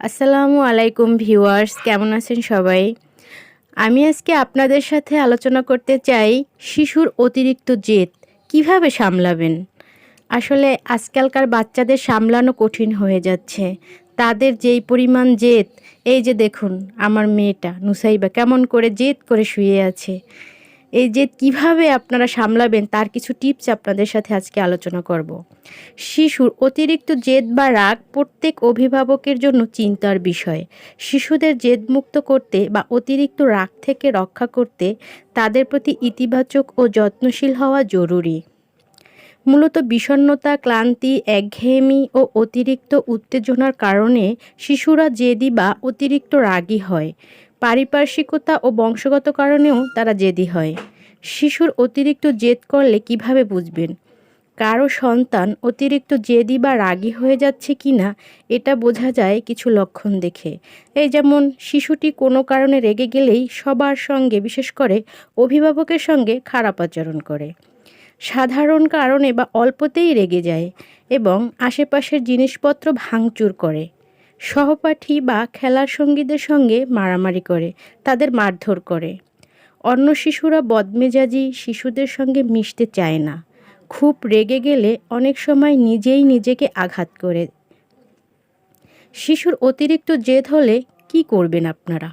আসসালামু আলাইকুম ভিউয়ার্স, কেমন আছেন সবাই? আমি আজকে আপনাদের সাথে আলোচনা করতে চাই শিশুর অতিরিক্ত জেদ কীভাবে সামলাবেন? আসলে আজকালকার বাচ্চাদের সামলানো কঠিন হয়ে যাচ্ছে। তাদের যেই পরিমাণ জেদ, এই যে দেখুন, আমার মেয়েটা নুসাইবা কেমন করে জেদ করে শুয়ে আছে। এই জেদ কীভাবে আপনারা সামলাবেন, তার কিছু টিপস আপনাদের সাথে আজকে আলোচনা করব। শিশুর অতিরিক্ত জেদ বা রাগ প্রত্যেক অভিভাবকের জন্য চিন্তার বিষয়। শিশুদের জেদমুক্ত করতে বা অতিরিক্ত রাগ থেকে রক্ষা করতে তাদের প্রতি ইতিবাচক ও যত্নশীল হওয়া জরুরি। মূলত বিষণ্ণতা, ক্লান্তি, একঘেয়েমি ও অতিরিক্ত উত্তেজনার কারণে শিশুরা জেদি বা অতিরিক্ত রাগী হয়। পারিপার্শ্বিকতা ও বংশগত কারণেও তারা জেদি হয়। শিশুর অতিরিক্ত জেদ করলে কীভাবে বুঝবেন? কারও সন্তান অতিরিক্ত জেদি বা রাগী হয়ে যাচ্ছে কি না এটা বোঝা যায় কিছু লক্ষণ দেখে। এই যেমন, শিশুটি কোনো কারণে রেগে গেলেই সবার সঙ্গে, বিশেষ করে অভিভাবকের সঙ্গে খারাপ আচরণ করে। সাধারণ কারণে বা অল্পতেই রেগে যায় এবং আশেপাশের জিনিসপত্র ভাঙচুর করে। সহপাঠী বা খেলার সঙ্গীদের সঙ্গে মারামারি করে, তাদের মারধর করে। অন্য শিশুরা বদমেজাজি শিশুদের সঙ্গে মিশতে চায় না। খুব রেগে গেলে অনেক সময় নিজেই নিজেকে আঘাত করে। শিশুর অতিরিক্ত জেদ হলে কি করবেন আপনারা?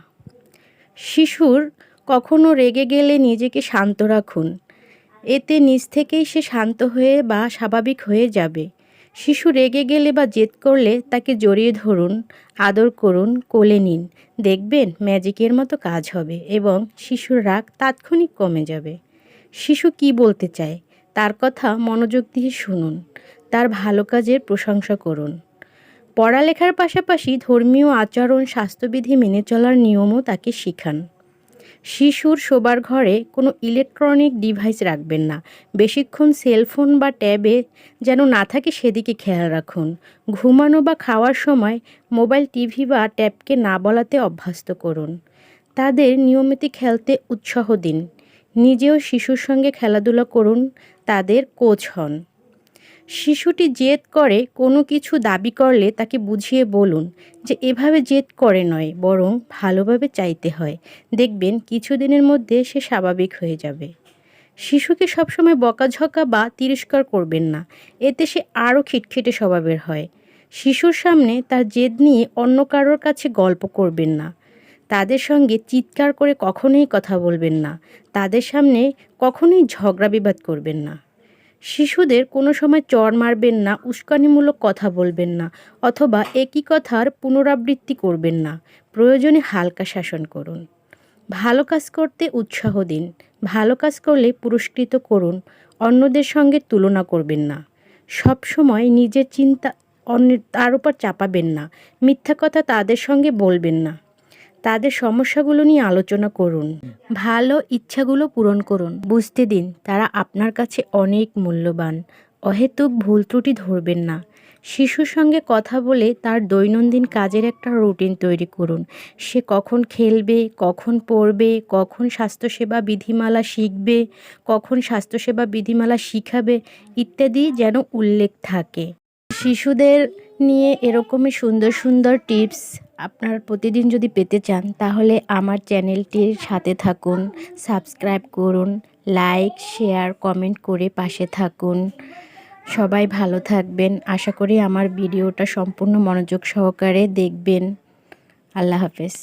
শিশুর কখনো রেগে গেলে নিজেকে শান্ত রাখুন। এতে নিজ থেকেই সে শান্ত হয়ে বা স্বাভাবিক হয়ে যাবে। শিশু রেগে গেলে বা জেদ করলে তাকে জড়িয়ে ধরুন, আদর করুন, কোলে নিন। দেখবেন ম্যাজিকের মতো কাজ হবে এবং শিশুর রাগ তাৎক্ষণিক কমে যাবে। শিশু কি বলতে চায়? তার কথা মনোযোগ দিয়ে শুনুন। তার ভালো কাজের প্রশংসা করুন। পড়ালেখার পাশাপাশি ধর্মীয় আচরণ, স্বাস্থ্যবিধি মেনে চলার নিয়মও তাকে শিখান। শিশুর শোবার ঘরে কোনো ইলেকট্রনিক ডিভাইস রাখবেন না। বেশিক্ষণ সেলফোন বা ট্যাবে যেন না থাকে সেদিকে খেয়াল রাখুন। ঘুমানো বা খাওয়ার সময় মোবাইল, টিভি বা ট্যাবকে না বলাতে অভ্যস্ত করুন। তাদের নিয়মিত খেলতে উৎসাহ দিন। নিজেও শিশুর সঙ্গে খেলাধুলা করুন, তাদের কোচ হন। শিশুটি জেদ করে কোনো কিছু দাবি করলে তাকে বুঝিয়ে বলুন যে এভাবে জেদ করে নয়, বরং ভালোভাবে চাইতে হয়। দেখবেন কিছুদিনের মধ্যে সে স্বাভাবিক হয়ে যাবে। শিশুকে সবসময় বকাঝকা বা তিরস্কার করবেন না, এতে সে আরও খিটখিটে স্বভাবের হয়। শিশুর সামনে তার জেদ নিয়ে অন্য কারোর কাছে গল্প করবেন না। তাদের সঙ্গে চিৎকার করে কখনোই কথা বলবেন না। তাদের সামনে কখনোই ঝগড়া বিবাদ করবেন না। শিশুদের কোনো সময় চর মারবেন না, উস্কানিমূলক কথা বলবেন না, অথবা একই কথার পুনরাবৃত্তি করবেন না। প্রয়োজনে হালকা শাসন করুন। ভালো কাজ করতে উৎসাহ দিন। ভালো কাজ করলে পুরস্কৃত করুন। অন্যদের সঙ্গে তুলনা করবেন না। সব সময় নিজের চিন্তা অন্যের, তার উপর চাপাবেন না। মিথ্যা কথা তাদের সঙ্গে বলবেন না। তাদের সমস্যাগুলো নিয়ে আলোচনা করুন। ভালো ইচ্ছাগুলো পূরণ করুন। বুঝতে দিন, তারা আপনার কাছে অনেক মূল্যবান। অহেতুক ভুল ত্রুটি ধরবেন না। শিশুর সঙ্গে কথা বলে তার দৈনন্দিন কাজের একটা রুটিন তৈরি করুন। সে কখন খেলবে, কখন পড়বে, কখন স্বাস্থ্যসেবা বিধিমালা শিখবে, কখন স্বাস্থ্যসেবা বিধিমালা শিখাবে ইত্যাদি যেন উল্লেখ থাকে। শিশুদের নিয়ে এরকমই সুন্দর সুন্দর টিপস আপনার প্রতিদিন যদি পেতে চান, তাহলে আমার চ্যানেলটির সাথে থাকুন, সাবস্ক্রাইব করুন, লাইক, শেয়ার, কমেন্ট করে পাশে থাকুন। সবাই ভালো থাকবেন। আশা করি আমার ভিডিওটা সম্পূর্ণ মনোযোগ সহকারে দেখবেন। আল্লাহ হাফেজ।